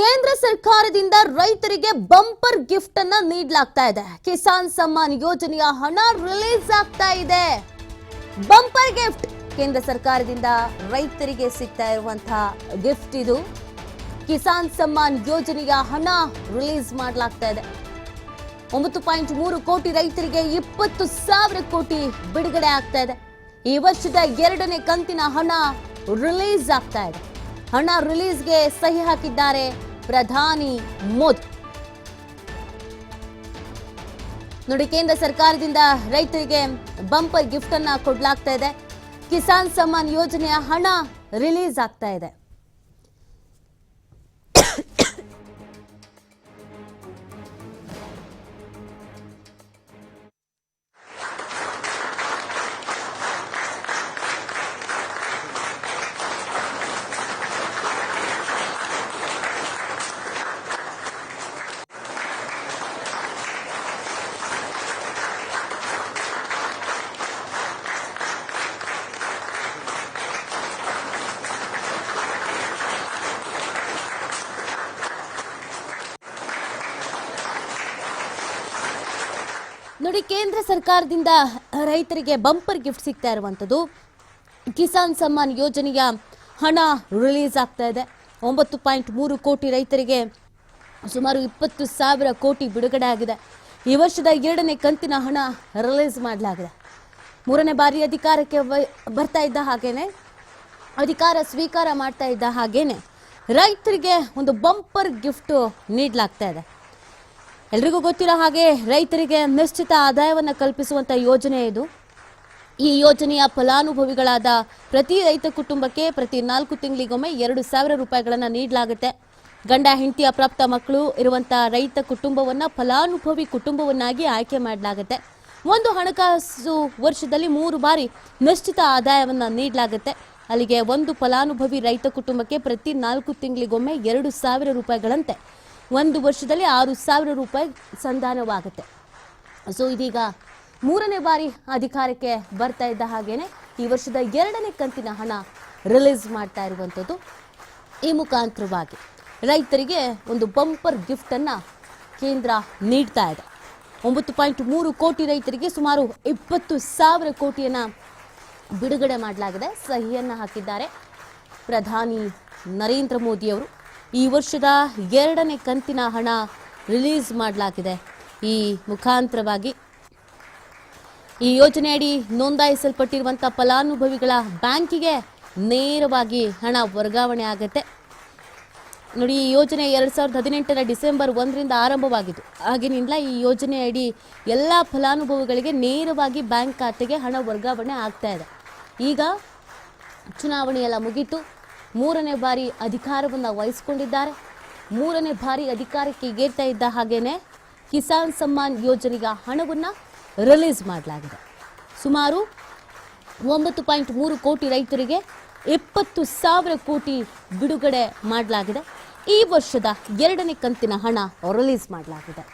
ಕೇಂದ್ರ ಸರ್ಕಾರದಿಂದ ರೈತರಿಗೆ ಬಂಪರ್ ಗಿಫ್ಟ್ ಅನ್ನ ನೀಡಲಾಗ್ತಾ ಇದೆ. ಕಿಸಾನ್ ಸಮ್ಮಾನ್ ಯೋಜನೆಯ ಹಣ ರಿಲೀಸ್ ಆಗ್ತಾ ಇದೆ. ಬಂಪರ್ ಗಿಫ್ಟ್ ಕೇಂದ್ರ ಸರ್ಕಾರದಿಂದ ರೈತರಿಗೆ ಸಿಗ್ತಾ ಇರುವಂತಹ ಗಿಫ್ಟ್ ಇದು. ಕಿಸಾನ್ ಸಮ್ಮಾನ್ ಯೋಜನೆಯ ಹಣ ರಿಲೀಸ್ ಮಾಡಲಾಗ್ತಾ ಇದೆ. ಒಂಬತ್ತು ಪಾಯಿಂಟ್ ಮೂರು ಕೋಟಿ ರೈತರಿಗೆ ಇಪ್ಪತ್ತು ಸಾವಿರ ಕೋಟಿ ಬಿಡುಗಡೆ ಆಗ್ತಾ ಇದೆ. ಈ ವರ್ಷದ ಎರಡನೇ ಕಂತಿನ ಹಣ ರಿಲೀಸ್ ಆಗ್ತಾ ಇದೆ. ಹಣ ರಿಲೀಸ್ಗೆ ಸಹಿ ಹಾಕಿದ್ದಾರೆ ಪ್ರಧಾನಿ ಮೋದಿ. ನೋಡಿ, ಕೇಂದ್ರ ಸರ್ಕಾರದಿಂದ ರೈತರಿಗೆ ಬಂಪರ್ ಗಿಫ್ಟ್ ಅನ್ನ ಕೊಡ್ಲಾಗ್ತಾ ಇದೆ. ಕಿಸಾನ್ ಸಮ್ಮಾನ್ ಯೋಜನೆಯ ಹಣ ರಿಲೀಸ್ ಆಗ್ತಾ ಇದೆ. ನೋಡಿ, ಕೇಂದ್ರ ಸರ್ಕಾರದಿಂದ ರೈತರಿಗೆ ಬಂಪರ್ ಗಿಫ್ಟ್ ಸಿಗ್ತಾ ಇರುವಂಥದ್ದು. ಕಿಸಾನ್ ಸಮ್ಮಾನ್ ಯೋಜನೆಯ ಹಣ ರಿಲೀಸ್ ಆಗ್ತಾ ಇದೆ. ಒಂಬತ್ತು ಪಾಯಿಂಟ್ ಮೂರು ಕೋಟಿ ರೈತರಿಗೆ ಸುಮಾರು ಇಪ್ಪತ್ತು ಸಾವಿರ ಕೋಟಿ ಬಿಡುಗಡೆ ಆಗಿದೆ. ಈ ವರ್ಷದ ಎರಡನೇ ಕಂತಿನ ಹಣ ರಿಲೀಸ್ ಮಾಡಲಾಗಿದೆ. ಮೂರನೇ ಬಾರಿ ಅಧಿಕಾರಕ್ಕೆ ಬರ್ತಾ ಇದ್ದ ಹಾಗೇನೆ, ಅಧಿಕಾರ ಸ್ವೀಕಾರ ಮಾಡ್ತಾ ಇದ್ದ ಹಾಗೇನೆ, ರೈತರಿಗೆ ಒಂದು ಬಂಪರ್ ಗಿಫ್ಟು ನೀಡಲಾಗ್ತಾ ಇದೆ. ಎಲ್ರಿಗೂ ಗೊತ್ತಿರೋ ಹಾಗೆ ರೈತರಿಗೆ ನಿಶ್ಚಿತ ಆದಾಯವನ್ನು ಕಲ್ಪಿಸುವಂಥ ಯೋಜನೆ ಇದು. ಈ ಯೋಜನೆಯ ಫಲಾನುಭವಿಗಳಾದ ಪ್ರತಿ ರೈತ ಕುಟುಂಬಕ್ಕೆ ಪ್ರತಿ ನಾಲ್ಕು ತಿಂಗಳಿಗೊಮ್ಮೆ ಎರಡು ಸಾವಿರ ರೂಪಾಯಿಗಳನ್ನು ನೀಡಲಾಗುತ್ತೆ. ಗಂಡ ಹೆಂಡತಿ ಅಪ್ರಾಪ್ತ ಮಕ್ಕಳು ಇರುವಂಥ ರೈತ ಕುಟುಂಬವನ್ನು ಫಲಾನುಭವಿ ಕುಟುಂಬವನ್ನಾಗಿ ಆಯ್ಕೆ ಮಾಡಲಾಗುತ್ತೆ. ಒಂದು ಹಣಕಾಸು ವರ್ಷದಲ್ಲಿ ಮೂರು ಬಾರಿ ನಿಶ್ಚಿತ ಆದಾಯವನ್ನು ನೀಡಲಾಗುತ್ತೆ. ಅಲ್ಲಿಗೆ ಒಂದು ಫಲಾನುಭವಿ ರೈತ ಕುಟುಂಬಕ್ಕೆ ಪ್ರತಿ ನಾಲ್ಕು ತಿಂಗಳಿಗೊಮ್ಮೆ ಎರಡು ಸಾವಿರ ರೂಪಾಯಿಗಳಂತೆ. ಒಂದು ವರ್ಷದಲ್ಲಿ ಆರು ಸಾವಿರ ರೂಪಾಯಿ ಸಂಧಾನವಾಗುತ್ತೆ. ಸೊ ಇದೀಗ ಮೂರನೇ ಬಾರಿ ಅಧಿಕಾರಕ್ಕೆ ಬರ್ತಾ ಇದ್ದ ಹಾಗೇನೆ ಈ ವರ್ಷದ ಎರಡನೇ ಕಂತಿನ ಹಣ ರಿಲೀಸ್ ಮಾಡ್ತಾ ಇರುವಂಥದ್ದು ಈ ಮುಖಾಂತರವಾಗಿ. ರೈತರಿಗೆ ಒಂದು ಬಂಪರ್ ಗಿಫ್ಟನ್ನು ಕೇಂದ್ರ ನೀಡ್ತಾ ಇದೆ. ಒಂಬತ್ತು ಪಾಯಿಂಟ್ ಮೂರು ಕೋಟಿ ರೈತರಿಗೆ ಸುಮಾರು ಇಪ್ಪತ್ತು ಸಾವಿರ ಕೋಟಿಯನ್ನ ಬಿಡುಗಡೆ ಮಾಡಲಾಗಿದೆ. ಸಹಿಯನ್ನು ಹಾಕಿದ್ದಾರೆ ಪ್ರಧಾನಿ ನರೇಂದ್ರ ಮೋದಿಯವರು. ಈ ವರ್ಷದ ಎರಡನೇ ಕಂತಿನ ಹಣ ರಿಲೀಸ್ ಮಾಡಲಾಗಿದೆ. ಈ ಮುಖಾಂತರವಾಗಿ ಈ ಯೋಜನೆಯಡಿ ನೋಂದಾಯಿಸಲ್ಪಟ್ಟಿರುವಂಥ ಫಲಾನುಭವಿಗಳ ಬ್ಯಾಂಕಿಗೆ ನೇರವಾಗಿ ಹಣ ವರ್ಗಾವಣೆ ಆಗುತ್ತೆ. ನೋಡಿ, ಈ ಯೋಜನೆ ಎರಡು ಸಾವಿರದ ಹದಿನೆಂಟರ ಡಿಸೆಂಬರ್ ಒಂದರಿಂದ ಆರಂಭವಾಗಿತ್ತು ಆಗಿನಿಂದ ಈ ಯೋಜನೆಯಡಿ ಎಲ್ಲ ಫಲಾನುಭವಿಗಳಿಗೆ ನೇರವಾಗಿ ಬ್ಯಾಂಕ್ ಖಾತೆಗೆ ಹಣ ವರ್ಗಾವಣೆ ಆಗ್ತಾ ಇದೆ. ಈಗ ಚುನಾವಣೆ ಎಲ್ಲ ಮುಗೀತು. ಮೂರನೇ ಬಾರಿ ಅಧಿಕಾರವನ್ನು ವಹಿಸಿಕೊಂಡಿದ್ದಾರೆ. ಮೂರನೇ ಬಾರಿ ಅಧಿಕಾರಕ್ಕೆ ಏರ್ತಾ ಇದ್ದ ಹಾಗೇನೆ ಕಿಸಾನ್ ಸಮ್ಮಾನ್ ಯೋಜನೆಯ ಹಣವನ್ನು ರಿಲೀಸ್ ಮಾಡಲಾಗಿದೆ. ಸುಮಾರು ಒಂಬತ್ತು ಪಾಯಿಂಟ್ ಮೂರು ಕೋಟಿ ರೈತರಿಗೆ ಇಪ್ಪತ್ತು ಸಾವಿರ ಕೋಟಿ ಬಿಡುಗಡೆ ಮಾಡಲಾಗಿದೆ. ಈ ವರ್ಷದ ಎರಡನೇ ಕಂತಿನ ಹಣ ರಿಲೀಸ್ ಮಾಡಲಾಗಿದೆ.